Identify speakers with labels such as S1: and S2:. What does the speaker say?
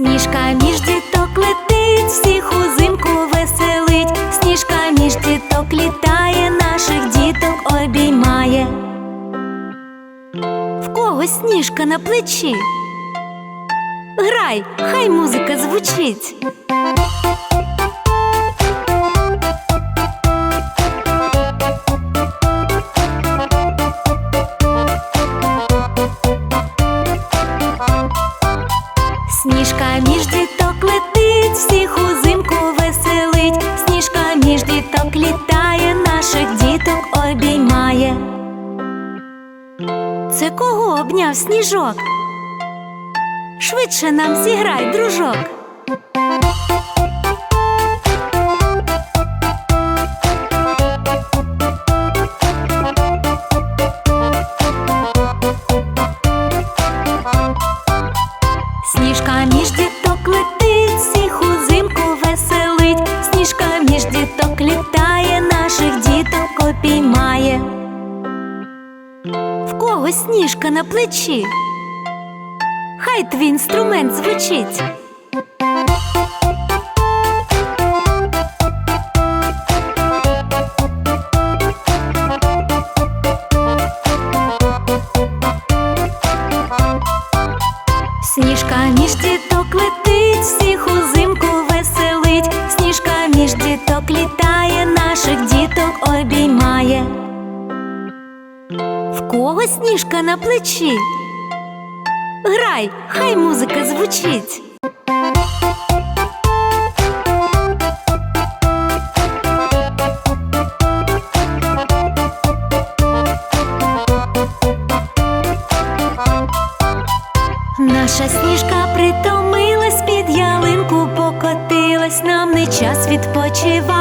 S1: між діток летить, всіх узимку веселить, сніжка між діток літає, наших діток обіймає. В кого сніжка на плечі? Грай, хай музика звучить. Літає, наших діток обіймає. Це кого обняв сніжок? Швидше нам зіграй, дружок. Сніжка на плечі? Хай твій інструмент звучить. Сніжка між діток летить, Кого сніжка на плечі? Грай, хай музика звучить. Наша сніжка притомилась, під ялинку покотилась, нам не час відпочивати,